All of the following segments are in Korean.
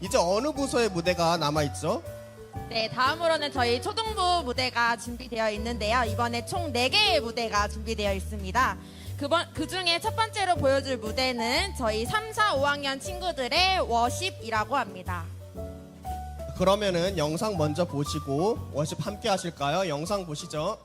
이제 어느 부서의 무대가 남아 있죠? 네, 다음으로는 저희 초등부 무대가 준비되어 있는데요. 이번에 총 4개의 무대가 준비되어 있습니다. 그번, 그 중에 첫 번째로 보여줄 무대는 저희 3, 4, 5학년 친구들의 워십이라고 합니다. 그러면은 영상 먼저 보시고 워십 함께 하실까요? 영상 보시죠.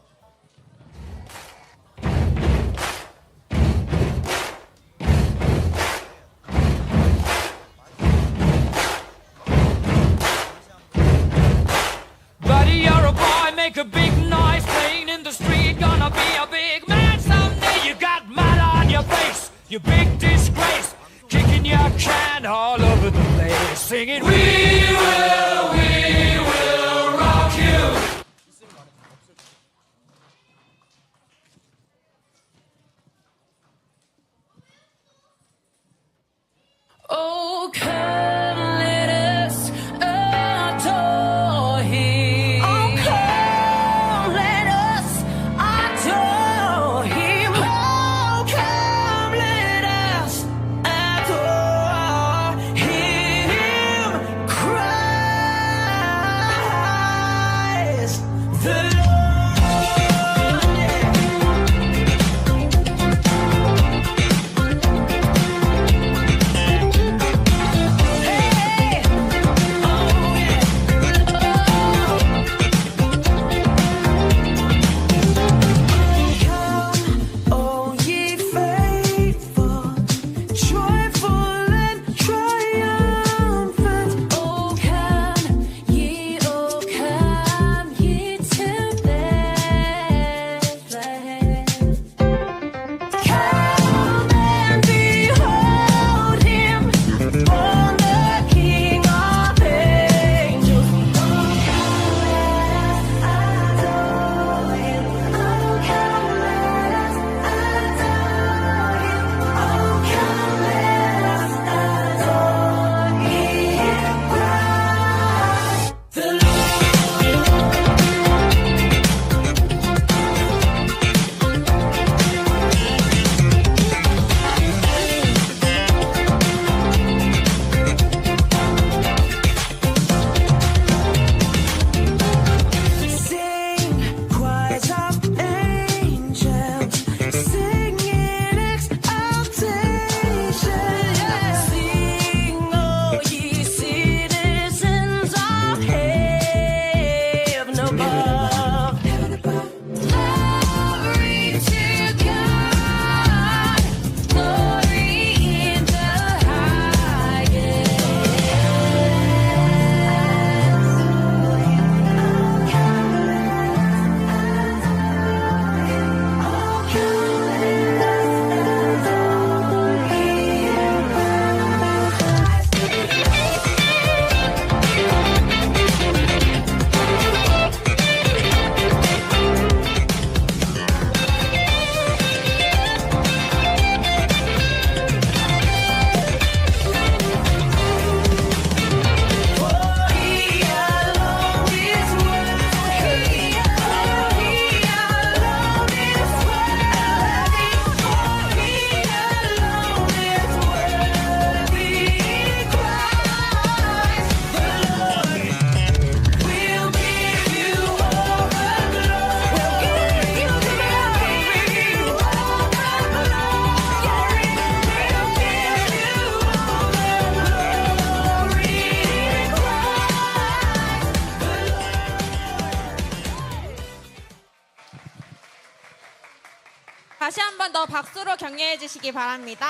다시 한 번 더 박수로 격려해 주시기 바랍니다.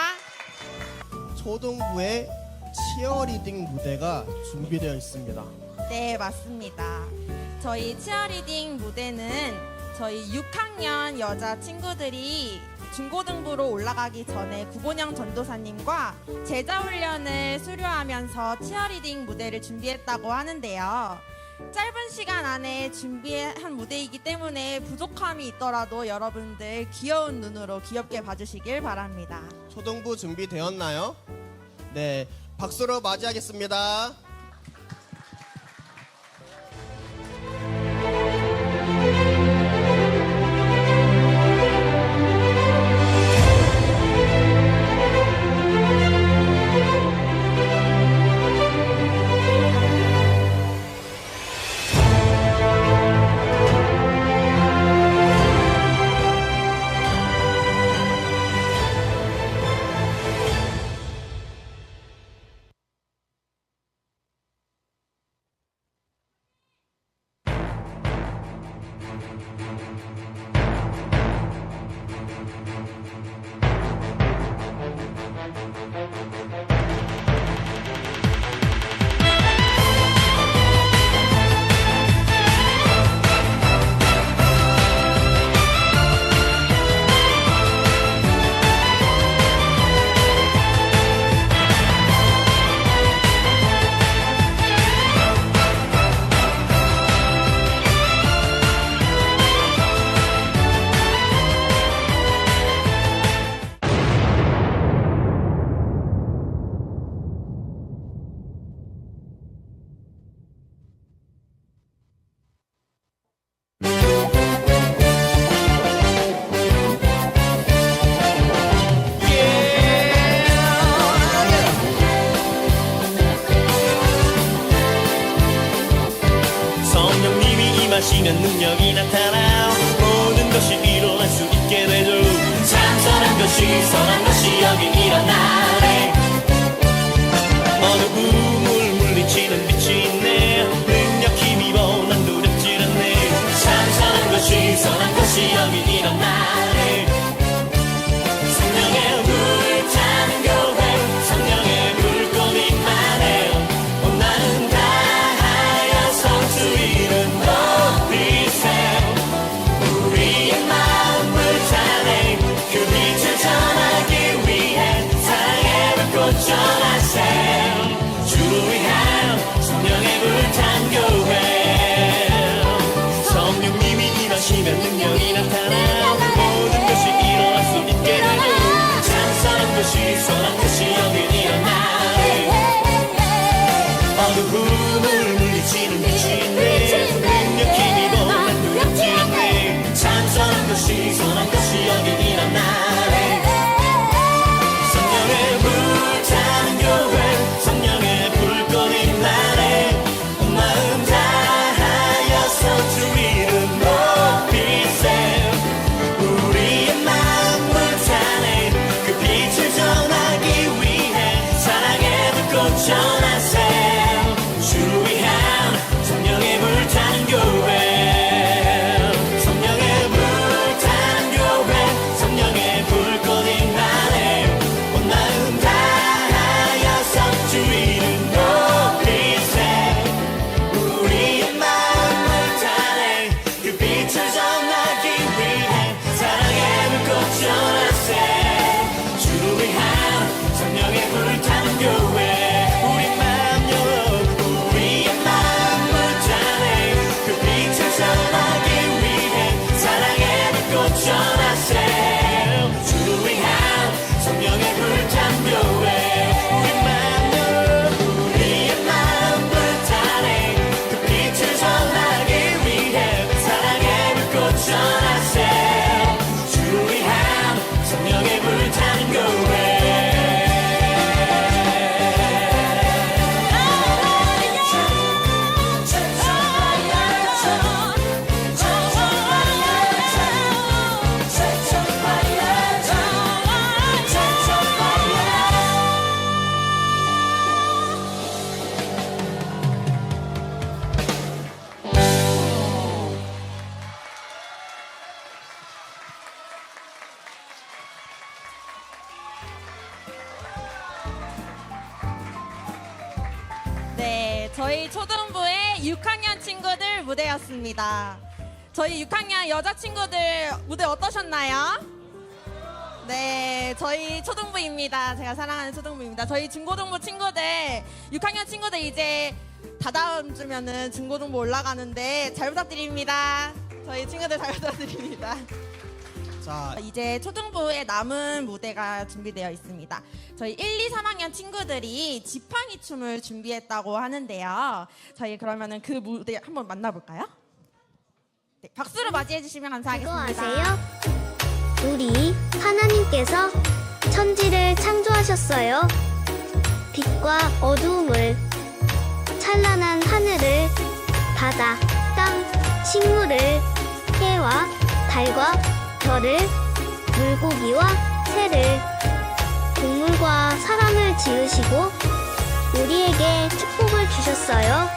초등부의 치어리딩 무대가 준비되어 있습니다. 네, 맞습니다. 저희 치어리딩 무대는 저희 6학년 여자 친구들이 중고등부로 올라가기 전에 구본영 전도사님과 제자 훈련을 수료하면서 치어리딩 무대를 준비했다고 하는데요. 짧은 시간 안에 준비한 무대이기 때문에 부족함이 있더라도 여러분들 귀여운 눈으로 귀엽게 봐주시길 바랍니다. 초등부 준비되었나요? 네, 박수로 맞이하겠습니다. 선한 것이 여기 일어나네 어느 우물 물리치는 빛이 있네. 능력 힘입어 난 두렵질 않네. 참 선한 것이 선한 것이 여기 일어나네 네, 저희 초등부의 6학년 친구들 무대였습니다. 저희 6학년 여자 친구들 무대 어떠셨나요? 네, 저희 초등부입니다. 제가 사랑하는 초등부입니다. 저희 중고등부 친구들, 6학년 친구들 이제 다다음 주면은 중고등부 올라가는데 잘 부탁드립니다. 저희 친구들 잘 부탁드립니다. 자, 이제 초등부에 남은 무대가 준비되어 있습니다. 저희 1, 2, 3학년 친구들이 지팡이 춤을 준비했다고 하는데요. 저희 그러면은 그 무대 한번 만나볼까요? 네, 박수로 맞이해 주시면 그거 감사하겠습니다. 아세요? 우리 하나님께서 천지를 창조하셨어요. 빛과 어두움을, 찬란한 하늘을, 바다, 땅, 식물을, 해와 달과 별을, 물고기와 새를, 동물과 사람을 지으시고 우리에게 축복을 주셨어요.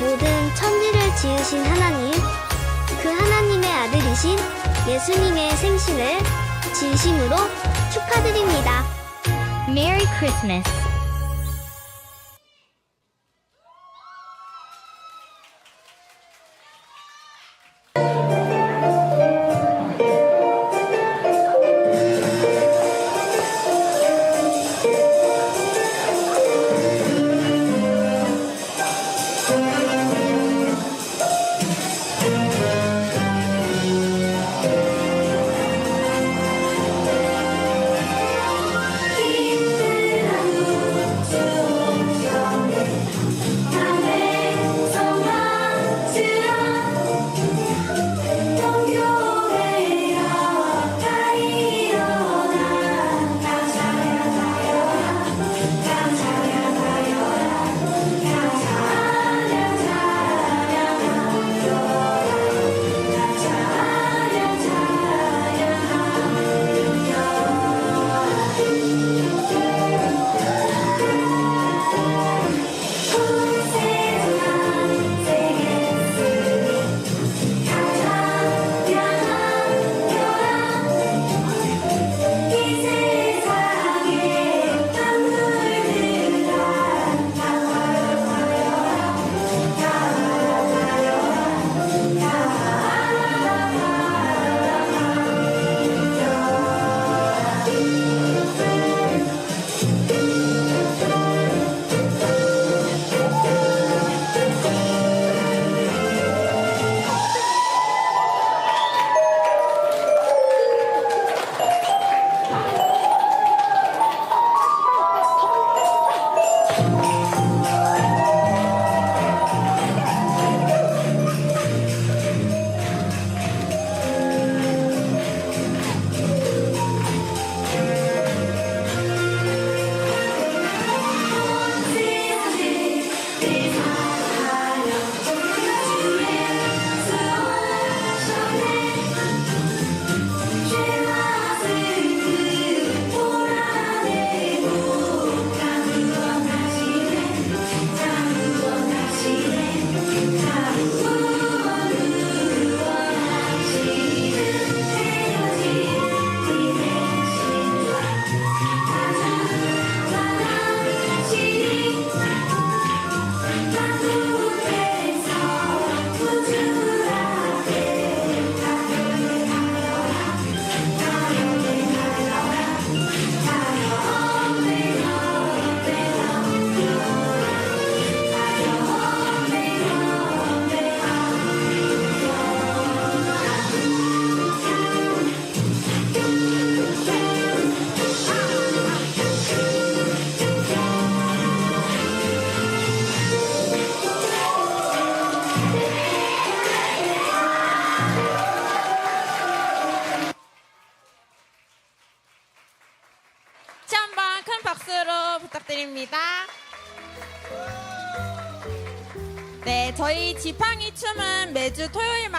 모든 천지를 지으신 하나님, 그 하나님의 아들이신 예수님의 생신을 진심으로 축하드립니다. Merry Christmas.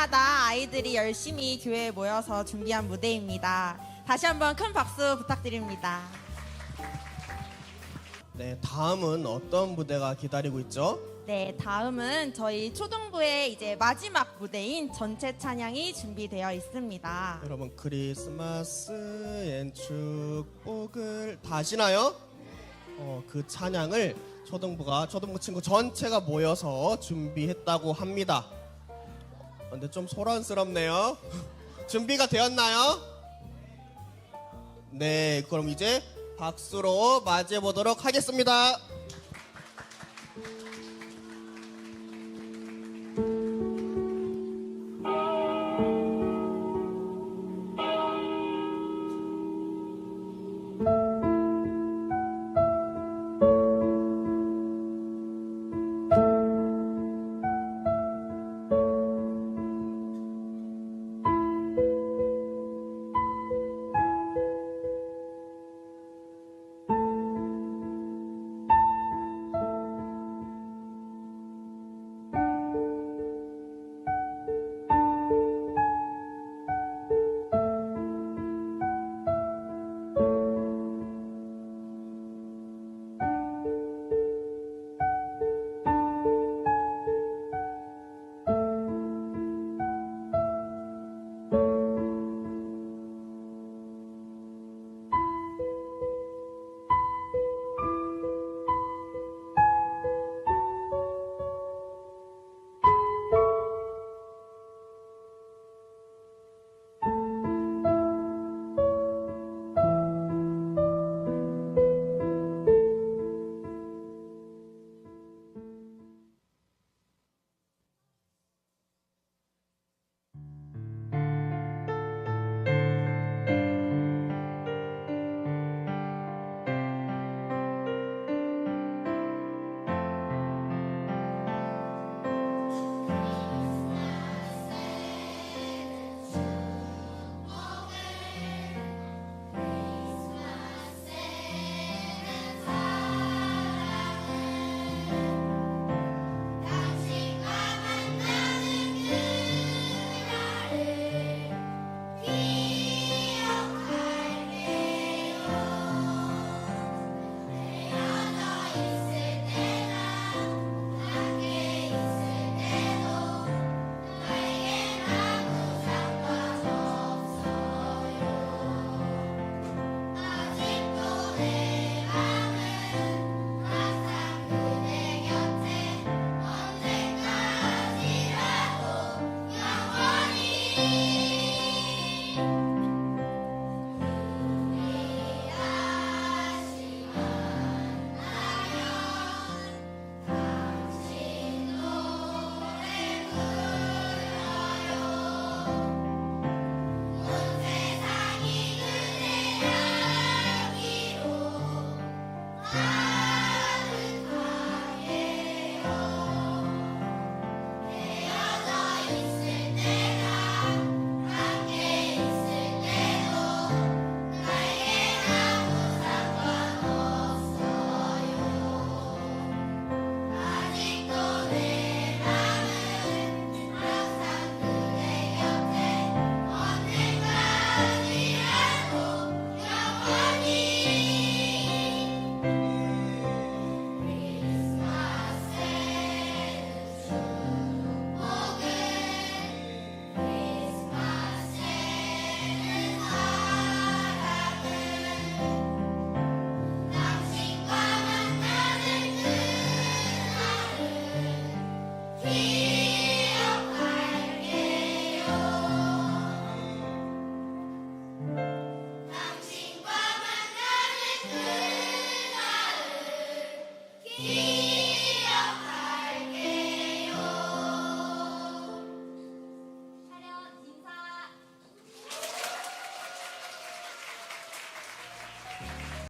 토요일마다 아이들이 열심히 교회에 모여서 준비한 무대입니다. 다시 한번 큰 박수 부탁드립니다. 네, 다음은 어떤 무대가 기다리고 있죠? 네, 다음은 저희 초등부의 이제 마지막 무대인 전체 찬양이 준비되어 있습니다. 여러분 크리스마스 엔 축복을 다 아시나요? 어, 그 찬양을 초등부가 초등부 친구 전체가 모여서 준비했다고 합니다. 어, 근데 좀 소란스럽네요. 준비가 되었나요? 네, 그럼 이제 박수로 맞이해 보도록 하겠습니다.